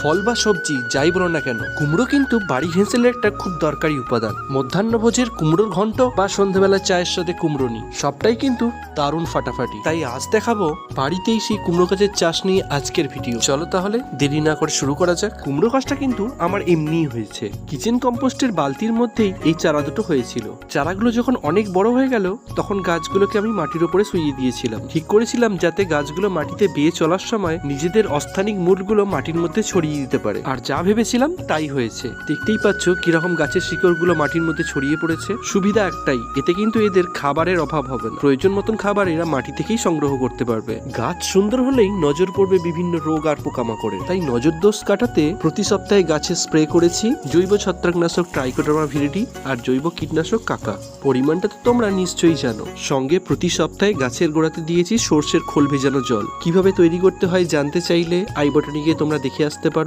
ফল বা সবজি যাই বলো না কেন, কুমড়ো কিন্তু বাড়ি হেঁসেলের একটা খুব দরকারি উপাদান। মধ্যাহ্নভোজের কুমড়োর ঘন্ট বা সন্ধ্যাবেলা চায়ের সাথে কুমড়ো কুমড়োনি সবটাই কিন্তু দারুণ ফাটাফাটি। তাই আজ দেখাবো বাড়িতেই সেই কুমড়ো গাছের চাষ নিয়ে আজকের ভিডিও। চলো তাহলে দেরি না করে শুরু করা যাক। কুমড়ো গাছটা কিন্তু আমার এমনিই হয়েছে। কিচেন কম্পোস্টের বালতির মধ্যেই এই চারা দুটো হয়েছিল। চারাগুলো যখন অনেক বড় হয়ে গেল, তখন গাছগুলোকে আমি মাটির ওপরে শুইয়ে দিয়েছিলাম। ঠিক করেছিলাম যাতে গাছগুলো মাটিতে বেয়ে চলার সময় নিজেদের অস্থানিক মূলগুলো মাটির মধ্যে ছড়িয়ে দিতে পারে। আর যা ভেবেছিলাম তাই হয়েছে। দেখতেই পাচ্ছ কীরকম গাছের শিকড়গুলো মাটির মধ্যে ছড়িয়ে পড়েছে। সুবিধা একটাই, এতে কিন্তু এদের খাবারের অভাব হবে না। প্রয়োজন মতন খাবার এরা মাটি থেকেই সংগ্রহ করতে পারবে। গাছ সুন্দর হলেই নজর পড়বে বিভিন্ন রোগ আর পোকামাকড়ের। তাই নজর দোষ কাটাতে প্রতি সপ্তাহে গাছে স্প্রে করেছি জৈব ছত্রাকনাশক ট্রাইকোডার্মা ভিরিডি আর জৈব কীটনাশক কাকা। পরিমাণটা তো তোমরা নিশ্চয়ই জানো। সঙ্গে প্রতি সপ্তাহে গাছের গোড়াতে দিয়েছি সর্ষের খোল ভেজানো জল। কীভাবে তৈরি করতে হয় জানতে চাইলে আই বটনে গিয়ে তোমরা দেখে আসতে পারো।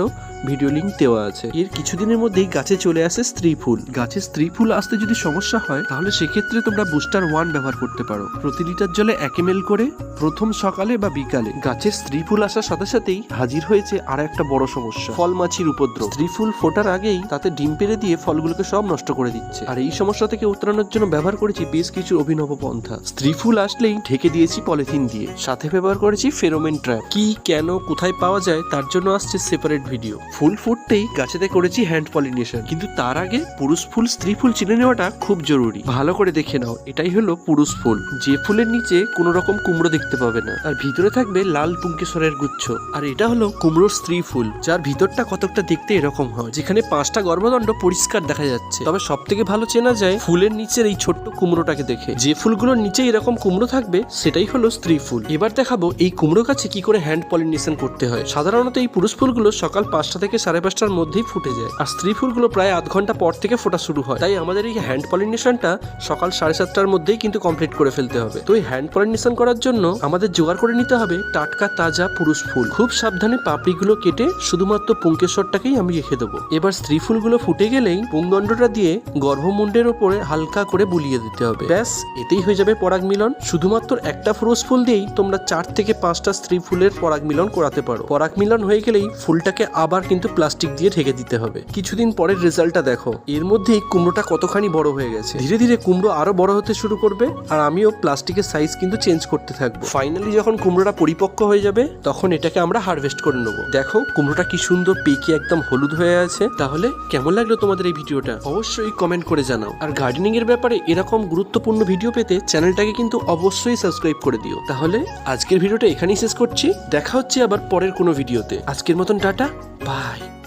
ভিডিও লিংক দেওয়া আছে। এর কিছুদিনের মধ্যেই গাছে চলে আসে স্ত্রী ফুল। গাছে স্ত্রী ফুল আসতে যদি সমস্যা হয়, তাহলে সেক্ষেত্রে তোমরা বুস্টার ওয়ান ব্যবহার করতে পারো। প্রতি লিটার জলে এক এম করে প্রথম সকালে বা বিকালে গাছের স্ত্রী ফুল আসার সাথে সাথেই হাজির হয়েছে আর একটা বড় সমস্যা ফল মাছির উপদ্রব। স্ত্রী ফুল ফোটার আগেই তাতে ডিম পেড়ে দিয়ে ফলগুলোকে সব নষ্ট করে দিচ্ছে। আর এই সমস্যা থেকে উত্তরানোর জন্য ব্যবহার করেছি বেশ কিছু অভিনব পন্থা। স্ত্রী ফুল আসলেই ঢেকে দিয়েছি পলিথিন দিয়ে। সাথে ব্যবহার করেছি ফেরোমেন ট্র্যাপ কি, কেন, কোথায় পাওয়া যায়, তার জন্য আসছে সেপারেট ভিডিও ফুল ফুটতেই গাছেতে করেছি হ্যান্ড পলিনেশন কিন্তু তার আগে পুরুষ ফুল, স্ত্রী ফুল চিনে নেওয়াটা খুব জরুরি। ভালো করে দেখে নাও, এটাই হলো পুরুষ ফুল। যে ফুলের নিচে কোনো রকম কুমড়ো দেখতে পাবে না। আর ভিতরে থাকবে লাল পুঙ্কেশ্বরের গুচ্ছ। আর এটা হলো কুমড়োর স্ত্রী ফুল, যার ভিতরটা কতকটা দেখতে এরকম হয়, যেখানে পাঁচটা গর্ভদণ্ড পরিষ্কার দেখা যাচ্ছে। তবে সব থেকে ভালো চেনা যায় ফুলের নিচের এই ছোট্ট কুমড়োটাকে দেখে। যে ফুলগুলোর নিচে এরকম কুমড়ো থাকবে, সেটাই হলো স্ত্রী ফুল। এবার দেখাবো এই কুমড়ো গাছে কি করে হ্যান্ড পলিনেশন করতে হয়। সাধারণত এই পুরুষ ফুলগুলো সকাল পাঁচটা থেকে সাড়ে পাঁচটার মধ্যেই ফুটে যায়। আর স্ত্রী ফুলগুলো প্রায় আধ ঘণ্টা পর থেকে ফোটা শুরু হয়। তাই আমাদের এই হ্যান্ড পলিনেশনটা সকাল সাড়ে সাতটার মধ্যেই কিন্তু কমপ্লিট করে ফেলতে হবে। তো এই হ্যান্ড পলিনেশন করার জন্য আমাদের জোগাড় করে নিতে হবে টাটকা তাজা পুরুষ ফুল। খুব সাবধানে পাপড়িগুলো কেটে শুধুমাত্র পুঙ্কেশ্বরটাকেই আমি রেখে দেবো। এবার স্ত্রী ফুলগুলো ফুটে গেলেই পুংদণ্ডটা দিয়ে গর্ভমুণ্ডের ওপরে হালকা করে বুলিয়ে দিতে হবে। ব্যাস, এতেই হয়ে যাবে পরাগ মিলন। শুধুমাত্র একটা পুরুষ ফুল দিয়েই তোমরা চার থেকে পাঁচটা স্ত্রী ফুলের পরাগ মিলন করাতে পারো। পরাগ মিলন হয়ে গেলেই ফুলটাকে আবার কিন্তু প্লাস্টিক দিয়ে ঢেকে দিতে হবে। কিছুদিন পরের রেজাল্টটা দেখো। এর মধ্যেই কুমড়োটা কতখানি বড় হয়ে গেছে। ধীরে ধীরে কুমড়ো আরও বড় হতে শুরু করবে আর আমিও প্লাস্টিকের সাইজ কিন্তু চেঞ্জ করতে থাকব। ফাইনালি যখন কুমড়োটা পরিপক্ক হয়ে যাবে, তখন এটাকে আমরা হারভেস্ট করে নেব। দেখো, কুমড়োটা কি সুন্দর পেকে একদম হলুদ হয়ে আছে। তাহলে কেমন লাগল তোমাদের এই ভিডিওটা? অবশ্যই কমেন্ট করে জানাও। আর গার্ডেনিং এর ব্যাপারে এরকম গুরুত্বপূর্ণ ভিডিও পেতে চ্যানেলটাকে কিন্তু অবশ্যই সাবস্ক্রাইব করে দিও। তাহলে আজকের ভিডিওটা এখানেই শেষ করছি। দেখা হচ্ছে আবার পরের কোনো ভিডিওতে আজকের মতন টাটা। Bye.